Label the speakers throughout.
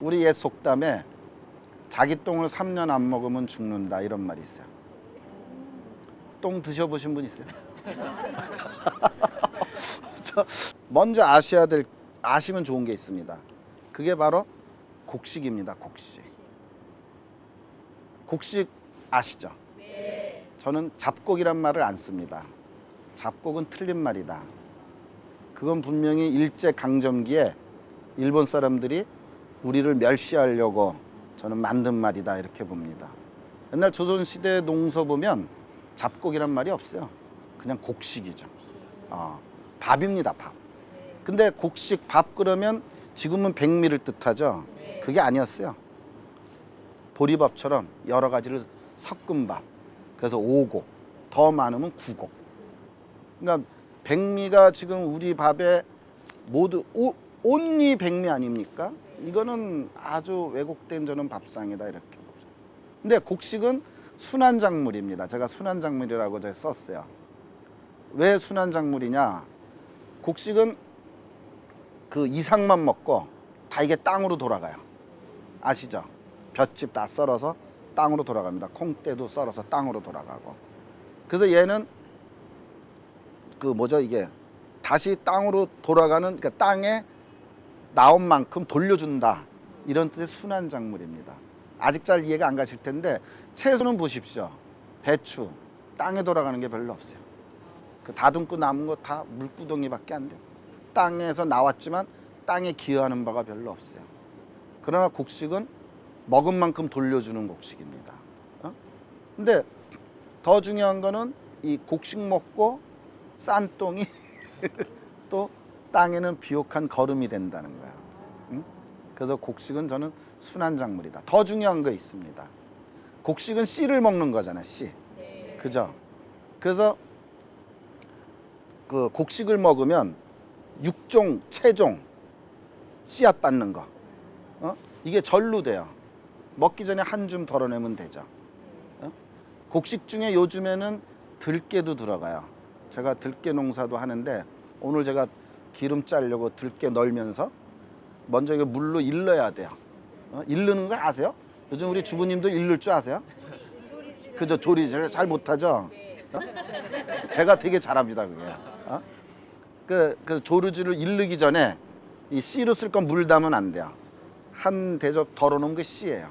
Speaker 1: 우리 옛 속담에 자기 똥을 3년 안 먹으면 죽는다 이런 말이 있어요. 똥 드셔보신 분 있어요? 저 먼저 아셔야 될 아시면 좋은 게 있습니다. 그게 바로 곡식입니다. 곡식. 곡식 아시죠? 저는 잡곡이란 말을 안 씁니다. 잡곡은 틀린 말이다. 그건 분명히 일제 강점기에 일본 사람들이 우리를 멸시하려고 저는 만든 말이다 이렇게 봅니다. 옛날 조선 시대 농서 보면 잡곡이란 말이 없어요. 그냥 곡식이죠. 어, 밥입니다, 밥. 근데 곡식 밥 그러면 지금은 백미를 뜻하죠. 그게 아니었어요. 보리밥처럼 여러 가지를 섞은 밥. 그래서 오곡, 더 많으면 구곡. 그러니까 백미가 지금 우리 밥에 모두 오, 온리 백미 아닙니까? 이거는 아주 왜곡된 저는 밥상이다 이렇게 보죠. 근데 곡식은 순한 작물입니다. 제가 순한 작물이라고 제가 썼어요. 왜 순한 작물이냐? 곡식은 그 이상만 먹고 다 이게 땅으로 돌아가요. 아시죠? 볏짚 다 썰어서 땅으로 돌아갑니다. 콩대도 썰어서 땅으로 돌아가고. 그래서 얘는 그 뭐죠 이게 다시 땅으로 돌아가는 그러니까 땅에 나온 만큼 돌려준다 이런 뜻의 순한 작물입니다. 아직 잘 이해가 안 가실 텐데 채소는 보십시오. 배추 땅에 돌아가는 게 별로 없어요. 그 다듬고 남은 거 다 물구덩이밖에 안 돼요. 땅에서 나왔지만 땅에 기여하는 바가 별로 없어요. 그러나 곡식은 먹은 만큼 돌려주는 곡식입니다. 어? 근데 더 중요한 거는 이 곡식 먹고 싼 똥이 또 땅에는 비옥한 거름이 된다는 거야. 응? 그래서 곡식은 저는 순한 작물이다. 더 중요한 거 있습니다. 곡식은 씨를 먹는 거잖아, 씨. 그죠? 그래서 그 곡식을 먹으면 육종, 체종, 씨앗 받는 거. 어? 이게 절로 돼요. 먹기 전에 한 줌 덜어내면 되죠. 어? 곡식 중에 요즘에는 들깨도 들어가요. 제가 들깨 농사도 하는데 오늘 제가 기름 짜려고 들깨 널면서 먼저 이거 물로 일러야 돼요. 어? 일르는 거 아세요? 요즘 우리 주부님도 일를 줄 아세요? 그죠 조리 제가 잘 못하죠. 어? 제가 되게 잘합니다 그게. 어? 그, 그 조르지를 일르기 전에 이 씨로 쓸 건 물 담으면 안 돼요. 한 대접 덜어놓은 게 씨예요.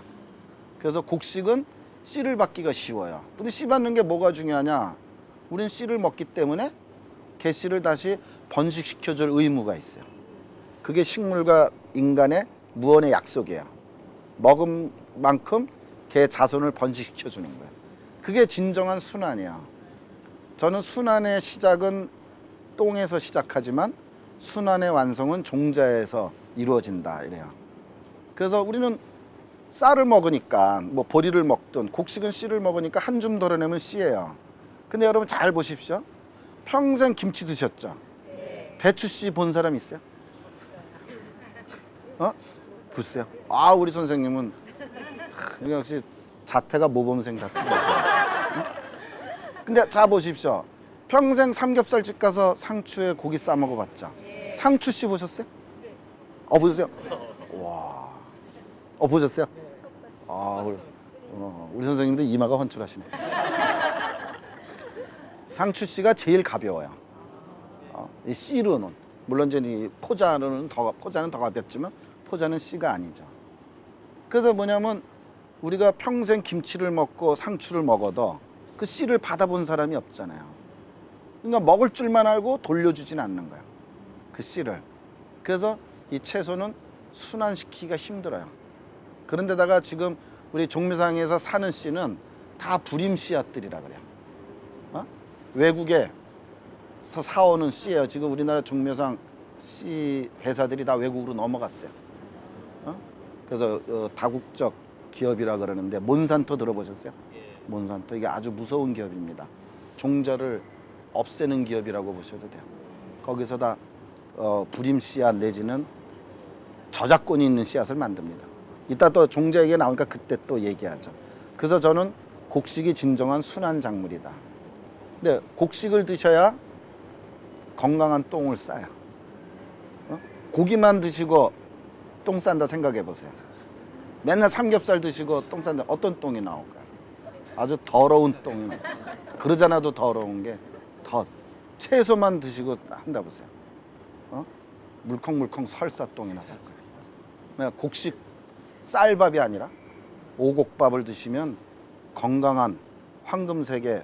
Speaker 1: 그래서 곡식은 씨를 받기가 쉬워요. 근데 씨 받는 게 뭐가 중요하냐? 우린 씨를 먹기 때문에 개씨를 다시 번식시켜줄 의무가 있어요. 그게 식물과 인간의 무언의 약속이에요. 먹은 만큼 개 자손을 번식시켜주는 거예요. 그게 진정한 순환이야. 저는 순환의 시작은 똥에서 시작하지만 순환의 완성은 종자에서 이루어진다 이래요. 그래서 우리는 쌀을 먹으니까 뭐 보리를 먹든 곡식은 씨를 먹으니까 한 줌 덜어내면 씨예요. 근데 여러분 잘 보십시오. 평생 김치 드셨죠? 배추 씨 본 사람 있어요? 어? 글쎄요. 아 우리 선생님은 하, 역시 자태가 모범생 자태. 응? 근데 자 보십시오. 평생 삼겹살집 가서 상추에 고기 싸 먹어봤죠? 상추 씨 보셨어요? 어 보셨어요? 와. 어 보셨어요? 아 우리, 어, 우리 선생님도 이마가 헌출하시네. 상추 씨가 제일 가벼워요. 어, 이 씨로는 물론 이제 이 포자로는 더 포자는 더 가볍지만 포자는 씨가 아니죠. 그래서 뭐냐면 우리가 평생 김치를 먹고 상추를 먹어도 그 씨를 받아본 사람이 없잖아요. 그러니까 먹을 줄만 알고 돌려주진 않는 거예요. 그 씨를. 그래서 이 채소는 순환시키기가 힘들어요. 그런데다가 지금 우리 종묘상에서 사는 씨는 다 불임 씨앗들이라 그래요. 어? 외국에 서 사오는 씨예요. 지금 우리나라 종묘상 씨 회사들이 다 외국으로 넘어갔어요. 어? 그래서 어, 다국적 기업이라 그러는데 몬산토 들어보셨어요? 몬산토 이게 아주 무서운 기업입니다. 종자를 없애는 기업이라고 보셔도 돼요. 거기서 다 어, 불임 씨앗 내지는 저작권이 있는 씨앗을 만듭니다. 이따 또 종자 얘기 나오니까 그때 또 얘기하죠. 그래서 저는 곡식이 진정한 순한 작물이다. 근데 곡식을 드셔야 건강한 똥을 싸요. 어? 고기만 드시고 똥 싼다 생각해 보세요. 맨날 삼겹살 드시고 똥 쌌는데 어떤 똥이 나올까요? 아주 더러운 똥이. 그러잖아도 더러운 게 더 채소만 드시고 한다 보세요. 어? 물컹물컹 설사 똥이나 살 거예요. 곡식 쌀밥이 아니라 오곡밥을 드시면 건강한 황금색의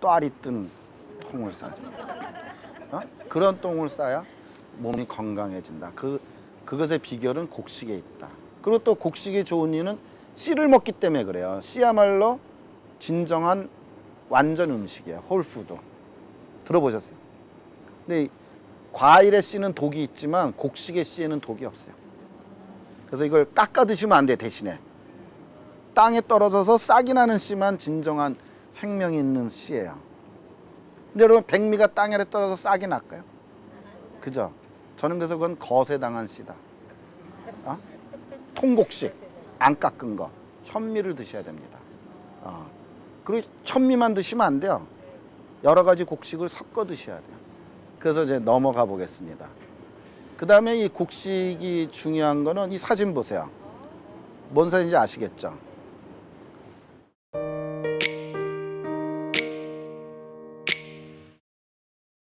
Speaker 1: 또알이 뜬 똥을 싸죠. 어? 그런 똥을 싸야 몸이 건강해진다. 그 그것의 비결은 곡식에 있다. 그리고 또 곡식이 좋은 이유는 씨를 먹기 때문에 그래요. 씨야말로 진정한 완전 음식이에요. 홀푸드. 들어보셨어요? 근데 이 과일의 씨는 독이 있지만 곡식의 씨에는 독이 없어요. 그래서 이걸 깎아 드시면 안 돼 대신에 땅에 떨어져서 싹이 나는 씨만 진정한 생명이 있는 씨예요. 근데 여러분 백미가 땅에 떨어져서 싹이 날까요? 그죠? 저는 그래서 그건 거세당한 씨다. 어? 통곡식 안 깎은 거 현미를 드셔야 됩니다. 어. 그리고 현미만 드시면 안 돼요. 여러 가지 곡식을 섞어 드셔야 돼요. 그래서 이제 넘어가 보겠습니다. 그 다음에 이 곡식이 중요한 거는 이 사진 보세요. 뭔 사진인지 아시겠죠?